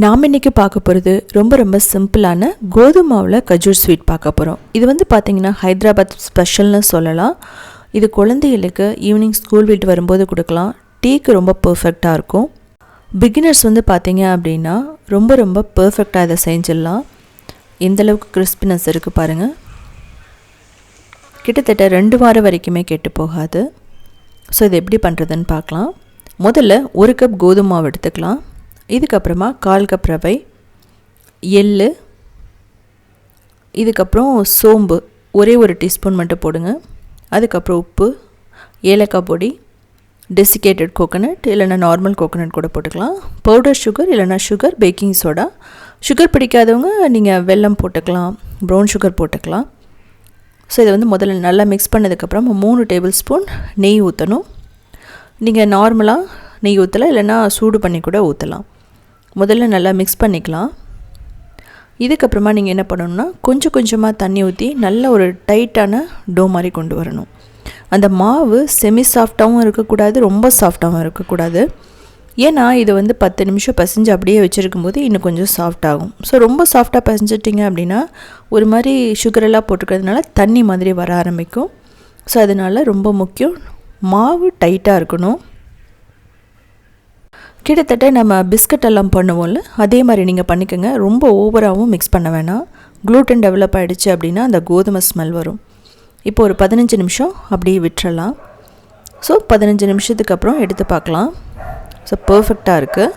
நாம் இன்றைக்கி பார்க்க போகிறது ரொம்ப ரொம்ப சிம்பிளான கோதுமாவில் கஜூர் ஸ்வீட் பார்க்க போகிறோம் இது வந்து பார்த்திங்கன்னா ஹைதராபாத் ஸ்பெஷல்னு சொல்லலாம். இது குழந்தைகளுக்கு ஈவினிங் ஸ்கூல் விட்டு வரும்போது கொடுக்கலாம். டீக்கு ரொம்ப பர்ஃபெக்டாக இருக்கும். பிகினர்ஸ் வந்து பார்த்தீங்க அப்படின்னா ரொம்ப ரொம்ப பர்ஃபெக்டாக இதை செஞ்சிடலாம். எந்தளவுக்கு கிறிஸ்பினஸ் இருக்குது பாருங்கள் கிட்டத்தட்ட ரெண்டு வாரம் வரைக்குமே கெட்டு போகாது. ஸோ இது எப்படி பண்ணுறதுன்னு பார்க்கலாம். முதல்ல ஒரு கப் கோதுமாவை எடுத்துக்கலாம். இதுக்கப்புறமா கால் கப் ரவை எள் இதுக்கப்புறம் சோம்பு ஒரே ஒரு டீஸ்பூன் மட்டும் போடுங்க. அதுக்கப்புறம் உப்பு ஏலக்காய் பொடி டெசிகேட்டட் கோகோனட் இல்லைனா நார்மல் கோகோனட் கூட போட்டுக்கலாம். பவுடர் சுகர் இல்லைனா சுகர் பேக்கிங் சோடா சுகர் பிடிக்காதவங்க நீங்கள் வெல்லம் போட்டுக்கலாம் ப்ரௌன் சுகர் போட்டுக்கலாம். ஸோ இதை வந்து முதல்ல நல்லா மிக்ஸ் பண்ணதுக்கப்புறம் மூணு டேபிள் ஸ்பூன் நெய் ஊற்றணும் நீங்கள் நார்மலாக நெய் ஊற்றலாம் இல்லைன்னா சூடு பண்ணி கூட ஊற்றலாம் முதல்ல நல்லா மிக்ஸ் பண்ணிக்கலாம். இதுக்கப்புறமா நீங்கள் என்ன பண்ணணுன்னா கொஞ்சம் கொஞ்சமாக தண்ணி ஊற்றி நல்ல ஒரு டைட்டான டோ மாதிரி கொண்டு வரணும். அந்த மாவு செமி சாஃப்டாகவும் இருக்கக்கூடாது ரொம்ப சாஃப்டாகவும் இருக்கக்கூடாது. ஏன்னா இது வந்து பத்து நிமிஷம் பசிஞ்சு அப்படியே வச்சுருக்கும் போது இன்னும் கொஞ்சம் சாஃப்ட் ஆகும். ஸோ ரொம்ப சாஃப்டாக பசைஞ்சிட்டிங்க அப்படின்னா ஒரு மாதிரி சுகரெல்லாம் போட்டுக்கிறதுனால தண்ணி மாதிரி வர ஆரம்பிக்கும். ஸோ அதனால் ரொம்ப முக்கியம் மாவு டைட்டாக இருக்கணும். கிட்டத்தட்ட நம்ம பிஸ்கட் எல்லாம் பண்ணுவோம்ல அதே மாதிரி நீங்கள் பண்ணிக்கோங்க. ரொம்ப ஓவராகவும் மிக்ஸ் பண்ண வேணாம். க்ளூட்டன் டெவலப் ஆகிடுச்சு அப்படின்னா அந்த கோதுமை ஸ்மெல் வரும். இப்போ ஒரு பதினஞ்சு நிமிஷம் அப்படியே விட்டுறலாம். ஸோ பதினஞ்சு நிமிஷத்துக்கு அப்புறம் எடுத்து பார்க்கலாம். ஸோ பர்ஃபெக்டாக இருக்குது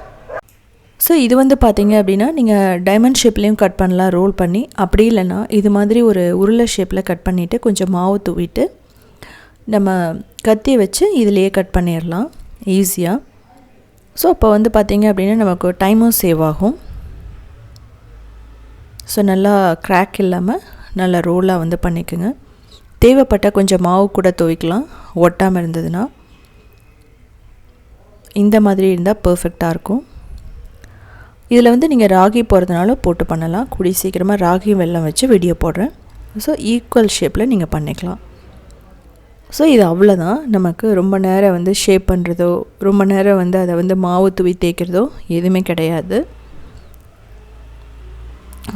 ஸோ இது வந்து பார்த்தீங்க அப்படின்னா நீங்கள் டைமண்ட் ஷேப்லேயும் கட் பண்ணலாம் ரோல் பண்ணி. அப்படி இல்லைன்னா இது மாதிரி ஒரு உருளை ஷேப்பில் கட் பண்ணிவிட்டு கொஞ்சம் மாவு தூவிட்டு நம்ம கத்தியை வச்சு இதிலையே கட் பண்ணிடலாம். ஈஸியாக ஸோ அப்போ வந்து பார்த்திங்க அப்படின்னா நமக்கு டைமும் சேவ் ஆகும். ஸோ நல்லா க்ராக் இல்லாமல் நல்லா ரோலாக வந்து பண்ணிக்கோங்க. தேவைப்பட்டால் கொஞ்சம் மாவு கூட துவைக்கலாம். ஒட்டாமல் இருந்ததுன்னா இந்த மாதிரி இருந்தால் பர்ஃபெக்டாக இருக்கும். இதில் வந்து நீங்கள் ராகி போகிறதுனால போட்டு பண்ணலாம். கூடி சீக்கிரமாக ராகி வெல்லம் வச்சு வீடியோ போடுறேன். ஸோ ஈக்குவல் ஷேப்பில் நீங்கள் பண்ணிக்கலாம். ஸோ இது அவ்வளோதான் நமக்கு ரொம்ப நேரம் வந்து ஷேப் பண்ணுறதோ ரொம்ப நேரம் வந்து அதை வந்து மாவு தூவி தேய்க்கிறதோ எதுவுமே கிடையாது.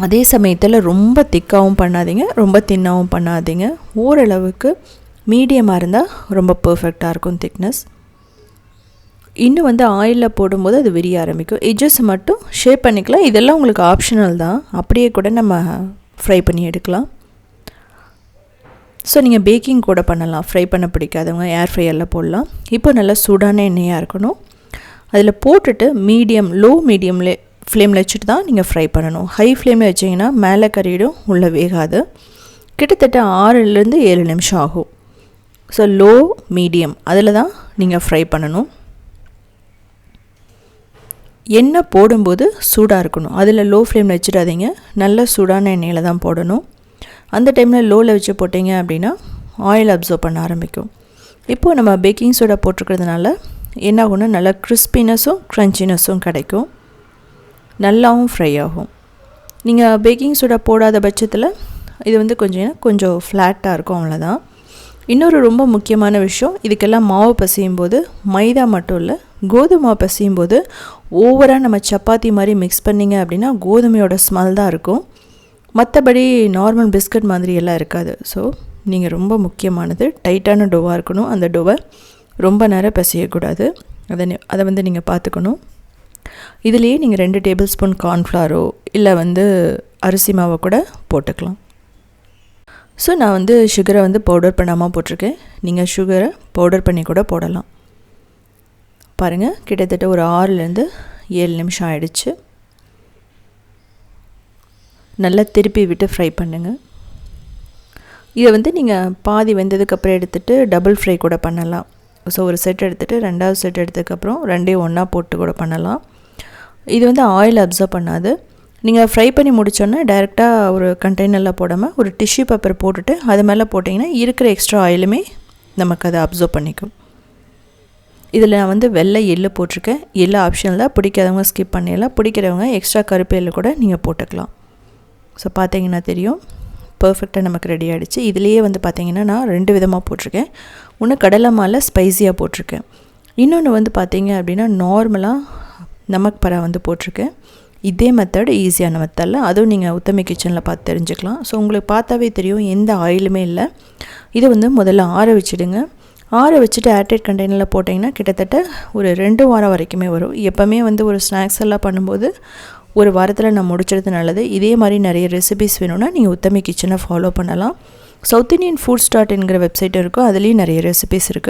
அதே சமயத்தில் ரொம்ப திக்காகவும் பண்ணாதீங்க ரொம்ப தின்னாகவும் பண்ணாதீங்க. ஓரளவுக்கு மீடியமாக இருந்தால் ரொம்ப பர்ஃபெக்டாக இருக்கும் திக்னஸ் இன்னும் வந்து ஆயிலில் போடும்போது அது விரிய ஆரம்பிக்கும். எஜஸ் மட்டும் ஷேப் பண்ணிக்கலாம். இதெல்லாம் உங்களுக்கு ஆப்ஷனல் தான். அப்படியே கூட நம்ம ஃப்ரை பண்ணி எடுக்கலாம். ஸோ நீங்கள் பேக்கிங் கூட பண்ணலாம். ஃப்ரை பண்ண பிடிக்காதவங்க ஏர் ஃப்ரையரில் போடலாம். இப்போ நல்லா சூடான எண்ணெயாக இருக்கணும். அதில் போட்டுட்டு மீடியம் லோ மீடியம்லே ஃப்ளேமில் வச்சுட்டு தான் நீங்கள் ஃப்ரை பண்ணணும். ஹை ஃப்ளேமில் வச்சிங்கன்னா மேலே கறியிடும் உள்ளே வேகாது. கிட்டத்தட்ட ஆறுலேருந்து ஏழு நிமிஷம் ஆகும். ஸோ லோ மீடியம் அதில் தான் நீங்கள் ஃப்ரை பண்ணணும். எண்ணெய் போடும்போது சூடாக இருக்கணும். அதில் லோ ஃப்ளேமில் வச்சிடாதீங்க. நல்ல சூடான எண்ணெயில் தான் போடணும். அந்த டைமில் லோவில் வச்சு போட்டிங்க அப்படின்னா ஆயில் அப்சர்வ் பண்ண ஆரம்பிக்கும். இப்போது நம்ம பேக்கிங் சோடா போட்டிருக்கிறதுனால என்ன ஆகும்னா நல்லா கிறிஸ்பினஸும் க்ரன்ச்சினஸும் கிடைக்கும். நல்லாவும் ஃப்ரை ஆகும். நீங்கள் பேக்கிங் சோடா போடாத பட்சத்தில் இது வந்து கொஞ்சம் கொஞ்சம் ஃப்ளாட்டாக இருக்கும் அவ்வளோதான் இன்னொரு ரொம்ப முக்கியமான விஷயம் இதுக்கெல்லாம் மாவு பசியும் போது மைதா மட்டும் இல்லை கோதுமை பசியும் போது ஓவராக நம்ம சப்பாத்தி மாதிரி மிக்ஸ் பண்ணிங்க அப்படின்னா கோதுமையோட ஸ்மெல் தான் இருக்கும். மற்றபடி நார்மல் பிஸ்கட் மாதிரி எல்லாம் இருக்காது. ஸோ நீங்கள் ரொம்ப முக்கியமானது டைட்டான டோவாக இருக்கணும். அந்த டோவை ரொம்ப நேரம் பசியக்கூடாது. அதை அதை வந்து நீங்கள் பார்த்துக்கணும். இதுலேயே நீங்கள் ரெண்டு டேபிள் ஸ்பூன் கார்ன்ஃப்ளாரோ இல்லை வந்து அரிசி மாவை கூட போட்டுக்கலாம். ஸோ நான் வந்து சுகரை வந்து பவுடர் பண்ணாமல் போட்டிருக்கேன். நீங்கள் சுகரை பவுடர் பண்ணி கூட போடலாம். பாருங்கள் கிட்டத்தட்ட ஒரு ஆறுலேருந்து ஏழு நிமிஷம் ஆயிடுச்சு. நல்லா திருப்பி விட்டு ஃப்ரை பண்ணுங்கள் இதை வந்து நீங்கள் பாதி வெந்ததுக்கப்புறம் எடுத்துகிட்டு டபுள் ஃப்ரை கூட பண்ணலாம். ஸோ ஒரு செட் எடுத்துகிட்டு ரெண்டாவது செட் எடுத்ததுக்கப்புறம் ரெண்டையும் ஒன்றா போட்டு கூட பண்ணலாம். இது வந்து ஆயில் அப்சர்வ் பண்ணாது. நீங்கள் ஃப்ரை பண்ணி முடித்தோன்னே டைரெக்டாக ஒரு கண்டெய்னரில் போடாமல் ஒரு டிஷ்யூ பேப்பர் போட்டுட்டு அது மேலே போட்டிங்கன்னா இருக்கிற எக்ஸ்ட்ரா ஆயிலுமே நமக்கு அதை அப்சர்வ் பண்ணிக்கும். இதில் நான் வந்து வெள்ளை எள்ளு போட்டிருக்கேன். எள்ளு ஆப்ஷனில் பிடிக்காதவங்க ஸ்கிப் பண்ணிடலாம். பிடிக்கிறவங்க எக்ஸ்ட்ரா கருப்பு எள்ளு கூட நீங்கள் போட்டுக்கலாம். ஸோ பார்த்தீங்கன்னா தெரியும். பர்ஃபெக்டாக நமக்கு ரெடி ஆகிடுச்சு இதுலேயே வந்து பார்த்திங்கன்னா நான் ரெண்டு விதமாக போட்டிருக்கேன். ஒன்று கடலை மாலை ஸ்பைஸியாக போட்டிருக்கேன். இன்னொன்று வந்து பார்த்திங்க அப்படின்னா நார்மலாக நமக் பரா வந்து போட்டிருக்கேன். இதே மெத்தட் ஈஸியான மெத்தடில் அதுவும் நீங்கள் உத்தமி கிச்சனில் பார்த்து தெரிஞ்சுக்கலாம். ஸோ உங்களுக்கு பார்த்தாவே தெரியும் எந்த ஆயிலுமே இல்லை. இதை வந்து முதல்ல ஆற வச்சுடுங்க. ஆற வச்சுட்டு ஏர்டைட் கண்டெய்னரில் போட்டிங்கன்னா கிட்டத்தட்ட ஒரு ரெண்டு வாரம் வரைக்குமே வரும். எப்போவுமே வந்து ஒரு ஸ்நாக்ஸ் எல்லாம் பண்ணும்போது ஒரு வாரத்தில் நான் முடிச்சிறது நல்லது. இதே மாதிரி நிறைய ரெசிபிஸ் வேணும்னா நீங்கள் உத்தமி கிச்சனை ஃபாலோ பண்ணலாம். சவுத் இண்டியன் ஃபுட் ஸ்டார்ட் என்கிற வெப்சைட் இருக்கும் அதுலேயும் நிறைய ரெசிபிஸ் இருக்குது